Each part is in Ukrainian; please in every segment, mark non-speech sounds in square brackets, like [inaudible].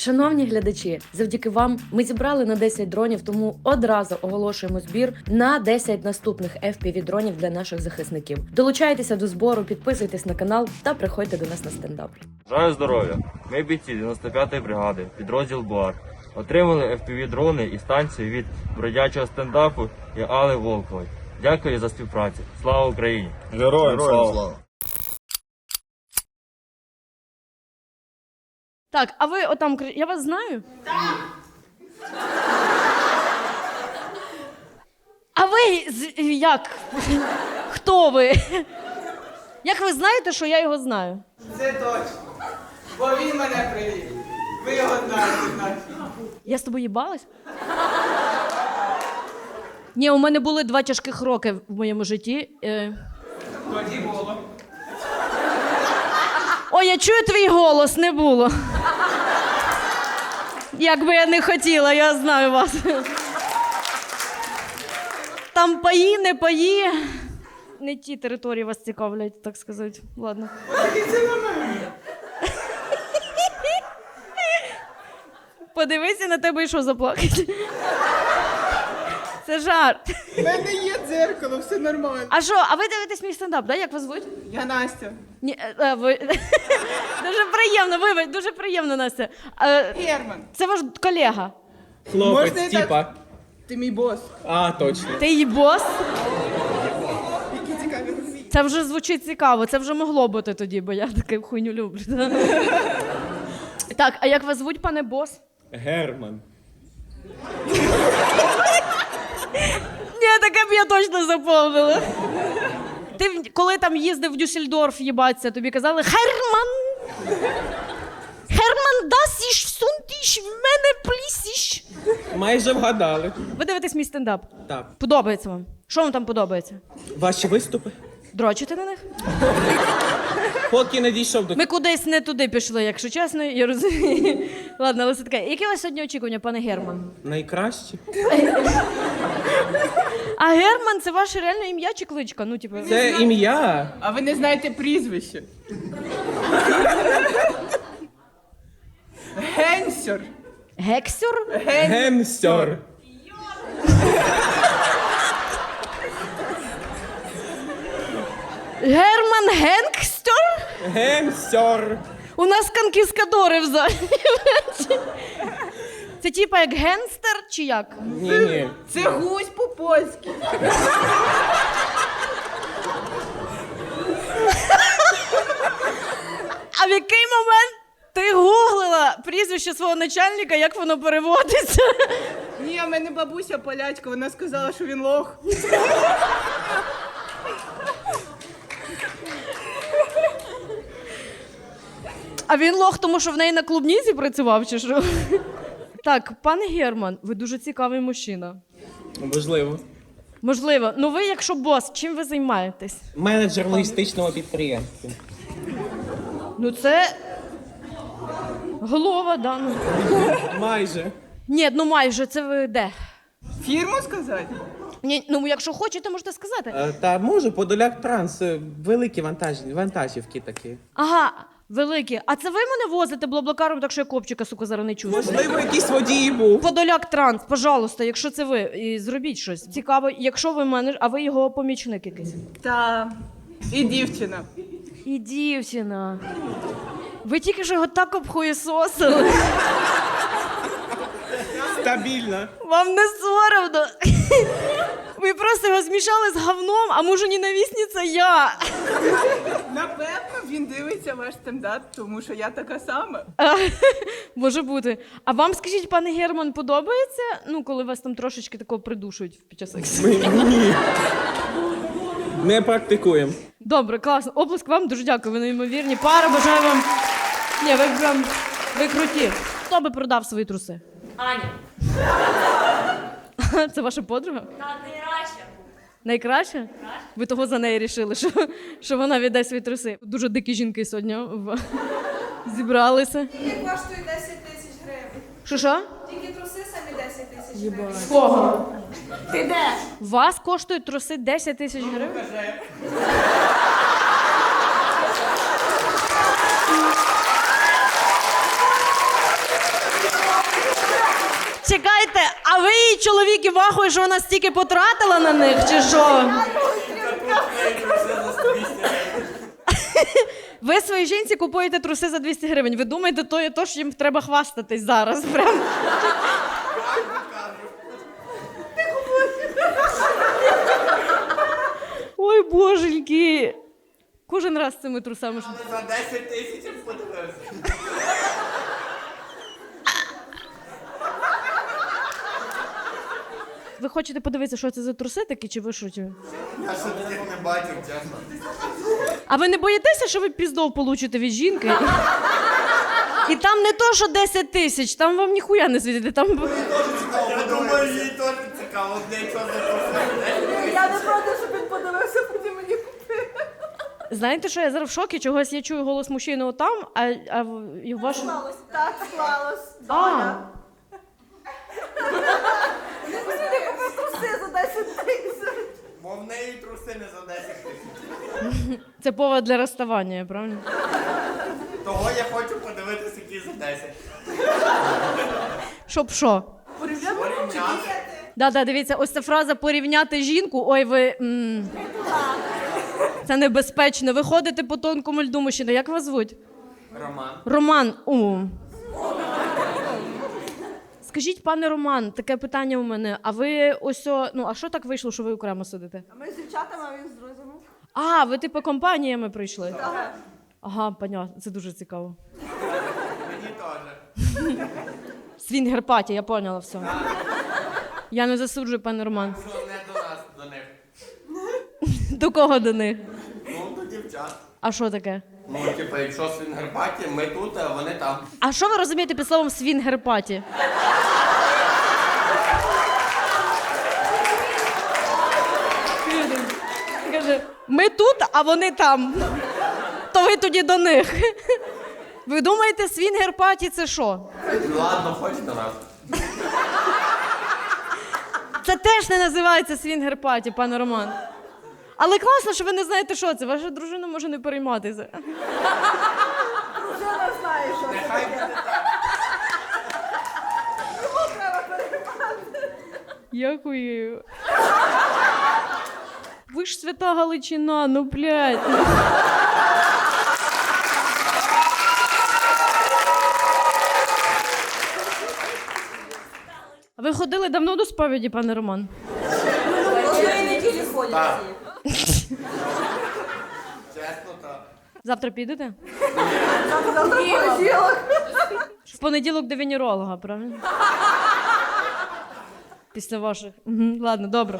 Шановні глядачі, завдяки вам ми зібрали на 10 дронів, тому одразу оголошуємо збір на 10 наступних fpv дронів для наших захисників. Долучайтеся до збору, підписуйтесь на канал та приходьте до нас на стендап. Бажаю здоров'я! Ми бійці 95-ї бригади, підрозділ БУАР. Отримали FPV-дрони і станцію від бродячого стендапу і Али Волкової. Дякую за співпрацю. Слава Україні! Героям слава! Так, а ви отам кри- я вас знаю? Так. А ви з- як? Хто ви? Як ви знаєте, що я його знаю? Це точно. Бо він мене привів. Ви його знаєте, значить. Я з тобою їбалась? Ні, у мене були два тяжких роки в моєму житті. Е... Тоді було. Ой, я чую твій голос, не було. Як би я не хотіла, я знаю вас. Там паї, не паї. Не ті території вас цікавлять, так сказати. Ладно. Подивися на тебе і що заплакати. Це жарт. У мене є дзеркало, все нормально. А що, а ви дивитесь мій стендап, да? Як вас звуть? Я Настя. Ні, е, е, ви... [laughs] Дуже приємно, вибач, дуже приємно, Настя. Е, Герман. Це ваш колега. Хлопець, Можна і типа. так? Ти мій бос. А, точно. Ти її бос? Які цікаві розуміння. Це вже звучить цікаво, це вже могло бути тоді, бо я таку хуйню люблю. [laughs] Так, а як вас звуть, пане бос? Герман. [laughs] Таке б я точно заповнила. Ти коли там їздив в Дюссельдорф їбаться, тобі казали Херман! Херман, дасіш, всунтіш, в мене плісіш. Майже вгадали. Ви дивитесь мій стендап. Так. Подобається вам? Що вам там подобається? Ваші виступи? Дрочите на них? Поки не дійшов до Ми кудись не туди пішли, якщо чесно, я розумію. Ладно, але все таке. Які у вас сьогодні очікування, пане Герман? найкращі. А Герман це ваше реальне ім'я чи кличка? Ну, типу. Це ім'я. А ви не знаєте прізвище. Генсер. Гексюр? Ген... Гемстер. Герман Генкстер? Гемстер. У нас конкіскадори в залі. Це типа як генстер чи як? Ні, ні. Це гусь по-польськи. А в який момент ти гуглила прізвище свого начальника, як воно переводиться? Ні, у мене бабуся полячка, вона сказала, що він лох. А він лох, тому що в неї на клубніці працював, чи що? Так, пане Герман, ви дуже цікавий мужчина. Можливо. Можливо, ну ви, якщо бос, чим ви займаєтесь? Менеджер логістичного підприємства. Ну це. Голова, да. Ну. Майже. Ні, ну майже це ви де? Фірму сказати? Ні, ну якщо хочете, можете сказати. Е, Та може, Подоляк Транс. е, Великі вантаж... вантажівки такі. Ага, великі. А це ви мене возите блаблакаром, так що я копчика, сука, зараз не чую. Можливо, якийсь водій був. Подоляк транс, пожалуйста, якщо це ви, і зробіть щось. Цікаво, якщо ви менеджер, а ви його помічник якийсь. Та. І дівчина. І дівчина. Ви тільки що його так обхуєсосили. Стабільно. Вам не соромно. Ви просто його змішали з говном, а мужу ненавісниця я. Напевно, він дивиться ваш стендап, тому що я така сама. А, [laughs] Може бути. А вам скажіть, пане Герман, подобається? Ну, коли вас там трошечки такого придушують під час сексу? Ми ні. Не практикуємо. Добре, класно. Оплеск вам дуже дякую. Ви неймовірні. Пара, бажаю вам. Ні, ви прям ви круті. Хто би продав свої труси? Аня, [laughs] Це ваша подруга? та найкраща. Найкраще? Ви того за неї рішили, що, що вона віддасть свої труси. Дуже дикі жінки сьогодні в... зібралися. Тільки коштує 10 тисяч гривень. Що що? Тільки труси самі 10 тисяч гривень. Кого? Ти де? Вас коштують труси 10 тисяч гривень? Чекайте, ви її чоловік вахує, що вона стільки потратила на них, чи що? Ви своїй жінці купуєте труси за 200 гривень. Ви думаєте, то є то, що їм треба хвастатись зараз. Прям. Ой, боженьки. Кожен раз з цими трусами. що- За 10 тисяч подивився. Ви хочете подивитися, що це за труси такі, чи ви що? Чи... Я ще таких не бачив, чесно. А ви не боїтеся, що ви піздов получите від жінки? І там не то, що 10 тисяч, там вам ніхуя не світите. Там... Я думаю, їй теж цікаво, де що за. Я не проти, щоб він подивився, потім мені купив. Знаєте, що я зараз в шокі? Чогось я чую голос мужчини отам, а, а в- і в. Так склалось. А, собі купив труси за 10 тисяч. Бо в неї труси не за 10 тисяч. це повод для розставання, правильно? Того я хочу подивитися, які за 10. Щоб що? Порівняти. Да, да, дивіться, ось ця фраза порівняти жінку. Ой, ви. м, Це небезпечно. Ви ходите по тонкому льду, мужчина. Як вас звуть? Роман. Роман. У. Скажіть, пане Роман, таке питання у мене. А ви ось о, ну а що так вийшло, що ви окремо сидите? А ми з дівчатами, а він з друзями. А, ви типу компаніями прийшли? Ага, понятно, це дуже цікаво. Мені теж. Свінгерпаті, я поняла все. Я не засуджую, пане Роман. Що не до нас, до них. До кого до них? Ну, до дівчат. А що таке? Ну, типу, якщо свінгерпаті, ми тут, а вони там. А що ви розумієте під словом свінгерпаті? Каже, ми тут, а вони там. То ви тоді до них. Ви думаєте, свінгерпаті це що? Ну, ладно, хоч до нас. Це теж не називається свінгерпаті, пане Роман. Але класно, що ви не знаєте, що це. Ваша дружина може не перейматися. Дружина знає, що це Нехай таке. буде так. Йому треба переймати. Дякую. Ви ж свята Галичина, ну блядь. ви ходили давно до сповіді, пане Роман? Завтра підете? В понеділок до венеролога, правильно? Після ваших. Ладно, добре.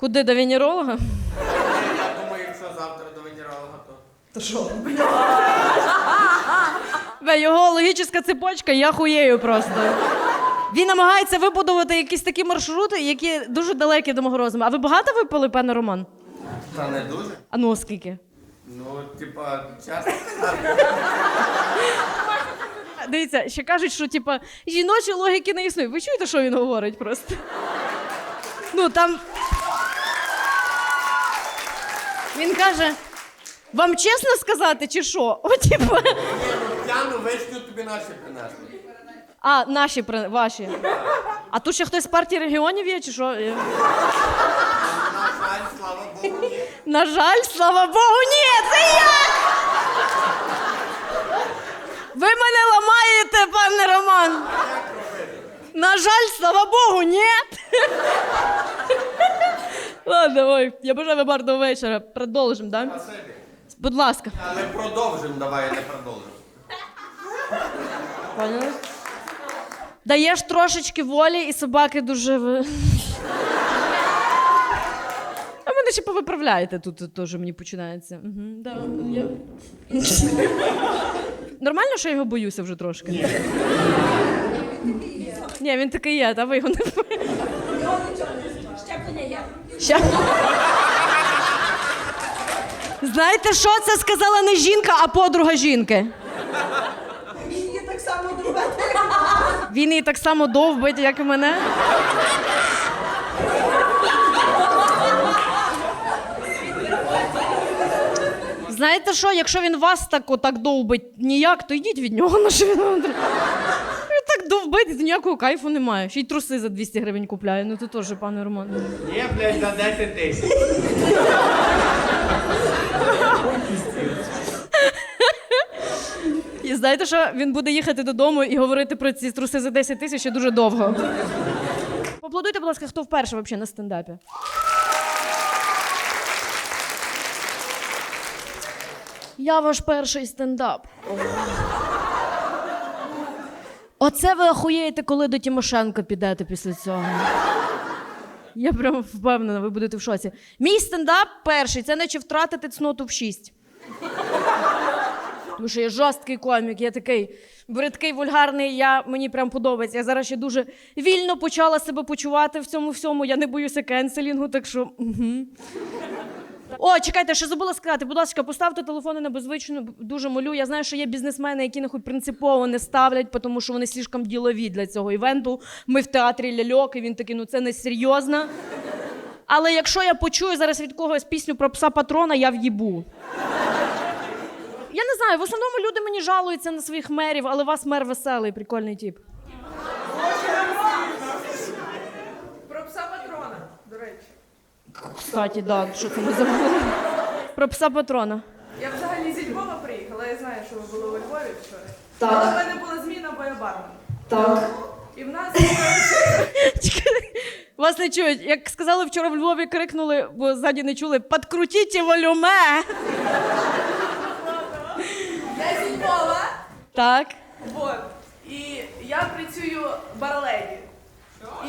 Куди до венеролога? Я думаю, якщо завтра до венеролога, то. Бе, його логічна цепочка, я хуєю просто. Він намагається вибудувати якісь такі маршрути, які дуже далекі до мого розуму. А ви багато випили, пане Роман? Та не дуже. А ну скільки? Ну, типа, сказати. Дивіться, ще кажуть, що типа жіночої логіки не існує. Ви чуєте, що він говорить просто? Ну там. Він каже: вам чесно сказати, чи що? О, типа. Ні, ну тобі наші принесли. А, наші при- ваші. А тут ще хтось з партії регіонів є, чи що? Е, На жаль, слава Богу, ні. На жаль, слава Богу, ні, це я! Ви мене ламаєте, пане Роман. На жаль, слава Богу, ні. Ладно, ой, я бажаю вам гарного вечора. Продовжимо, да? Спасибі. Будь ласка. Але продовжимо, давай, а не продовжимо. Поняли? Даєш трошечки волі, і собаки дуже. ви- А мене ще повиправляєте тут теж мені починається. Угу, да, я... Нормально, що я його боюся вже трошки? Ні. Він такий є, та ви його не є. Знаєте, що це сказала не жінка, а подруга жінки? Він її так само дробить. Він її так само довбить, як і мене. Знаєте що, якщо він вас так отак довбить ніяк, то йдіть від нього на що він вам треба. Він так довбить. ніякого кайфу немає. Ще й труси за 200 гривень купляє. Ну то теж, пане Роман. Ні, блядь, за 10 тисяч. І знаєте, що він буде їхати додому і говорити про ці труси за 10 тисяч ще дуже довго. Поаплодуйте, будь ласка, хто вперше взагалі на стендапі. Я ваш перший стендап. Оце ви охуєєте, коли до Тимошенко підете після цього. [laughs] Я прям впевнена, ви будете в шоці. Мій стендап перший це наче втратити цноту в шість. Тому що я жорсткий комік, я такий бридкий, вульгарний, я, мені прям подобається. Я зараз ще дуже вільно почала себе почувати в цьому всьому. Я не боюся кенселінгу, так що. Угу. О, чекайте, ще забула сказати. Будь ласка, поставте телефони на беззвичну, дуже молю. Я знаю, що є бізнесмени, які нахуй принципово не ставлять, тому що вони слишком ділові для цього івенту. Ми в театрі ляльок, і він такий, ну це не серйозно. Але якщо я почую зараз від когось пісню про пса патрона, я в'їбу. Я не знаю, в основному люди мені жалуються на своїх мерів, але вас мер веселий, прикольний тип. Про пса патрона, до речі. Кстати, да, що це ми забули. Про пса патрона. Я взагалі зі Львова приїхала, я знаю, що ви були у Львові вчора. Так. Але в мене була зміна боєбарна. Так. І в нас [laughs] Вас не чують. Як сказали вчора в Львові, крикнули, бо ззаді не чули: Подкрутіть волюме! я зі Львова, Так. вот. І я працюю барледі.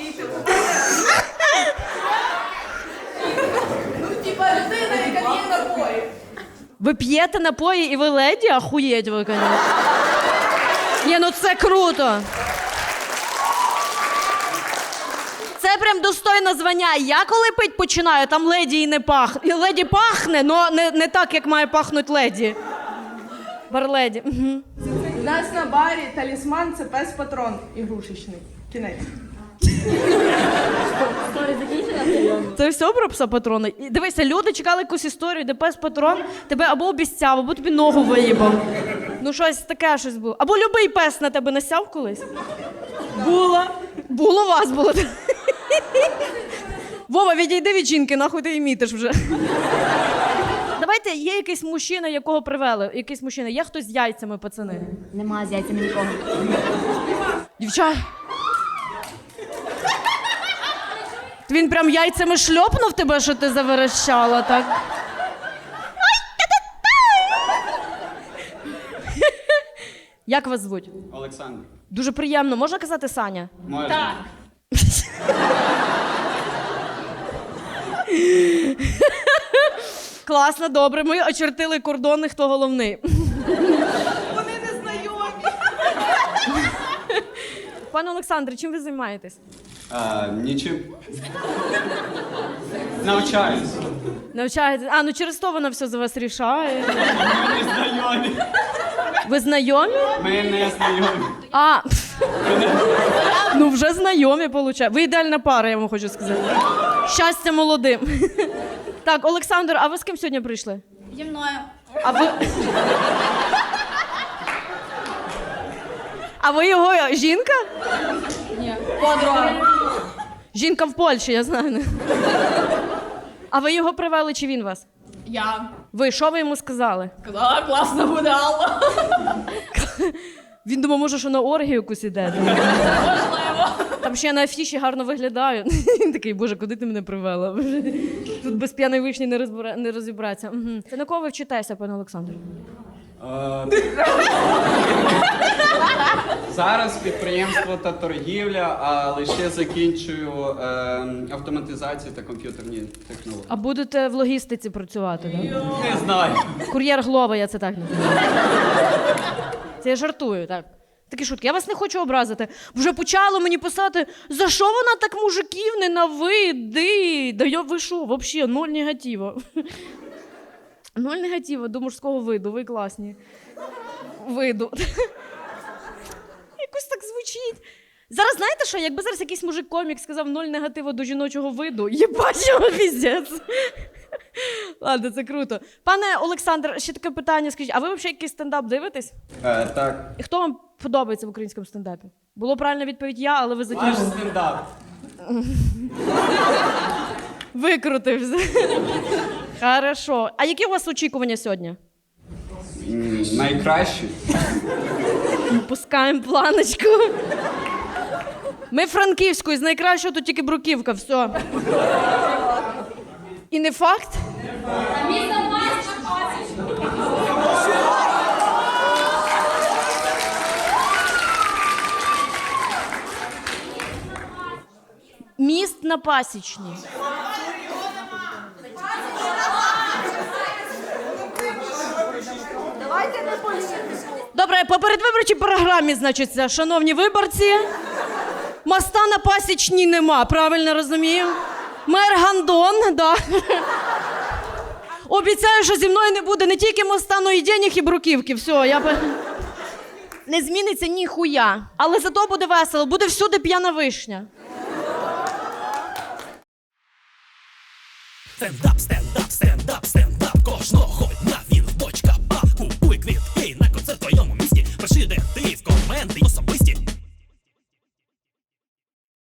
І типу, Ну, типа людина, яка п'є напої. Ви п'єте напої і ви леді? Ахуєть ви, конечно. Ні, ну це круто. Це прям достойне звання. Я коли пить починаю, там леді і не пахне. І леді пахне, але не, не так, як має пахнути леді. Барледі. Угу. У нас на барі талісман це пес патрон ігрушечний. Кінець. Це все про пса патрона. І дивися, люди чекали якусь історію, де пес патрон тебе або обіцяв, або тобі ногу виїбав. Ну, щось таке щось було. Або любий пес на тебе насяв колись. Було. Було у вас було. Вова, відійди від жінки, нахуй ти її мітиш вже. Давайте, є якийсь мужчина, якого привели. Якийсь мужчина. Є хтось з яйцями, пацани. Нема з яйцями нікого. Дівчат. Він прям яйцями шльопнув тебе, що ти заверещала, так? Як вас звуть? Олександр. Дуже приємно. Можна казати Саня? Можна? Так. Класно, добре. Ми очертили кордони, хто головний. Вони не знайомі. Пане Олександре, чим ви займаєтесь? А, нічим. Навчаюсь. Навчаєтесь? А, ну через то вона все за вас рішає. Ми не знайомі. Ви знайомі? Ми не знайомі. А. [laughs] ну вже знайомі, виходить. Ви ідеальна пара, я вам хочу сказати. Щастя молодим. [laughs] так, Олександр, а ви з ким сьогодні прийшли? Зі мною. А ви. А ви його жінка? Ні. Подруга. Жінка в Польщі, я знаю. А ви його привели чи він вас? Я. Ви що ви йому сказали? Казала, класно буде Алла. Він думав, може, що на оргію якусь іде. Можливо. Там ще я на афіші гарно виглядаю. Він такий, боже, куди ти мене привела? Тут без п'яної вишні не, розібратися. Це на кого ви вчитеся, пане Олександр? А, Зараз підприємство та торгівля, але ще закінчую е, автоматизацію та комп'ютерні технології. А будете в логістиці працювати, так? Не знаю. Кур'єр Глова, я це так називаю. Це я жартую, так. Такі шутки. Я вас не хочу образити. Вже почало мені писати, за що вона так мужиків ненавидить? Да я ви що, взагалі, ноль негатива. Ноль негатива до мужського виду, ви класні. Виду. Якось так звучить. Зараз знаєте що? Якби зараз якийсь мужик-комік сказав ноль негатива до жіночого виду, єбать його піздець. Ладно, це круто. Пане Олександр, ще таке питання. Скажіть, а ви взагалі якийсь стендап дивитесь? Е, так, хто вам подобається в українському стендапі? Було правильна відповідь я, але ви закинули. стендап. Викрутився. Хорошо. А які у вас очікування сьогодні? Найкраще. Пускаємо планочку. Ми Франківською, з найкращого тут тільки бруківка, все. І не факт? Міст на пасічній. Добре, по передвиборчій програмі, значить, шановні виборці, моста на пасічній нема, правильно розумію? Мер Гандон, да. Обіцяю, що зі мною не буде не тільки моста, але й денег і бруківки. Все, я не зміниться ніхуя. Але зато буде весело, буде всюди п'яна вишня. Стендап, стендап, стендап, стендап.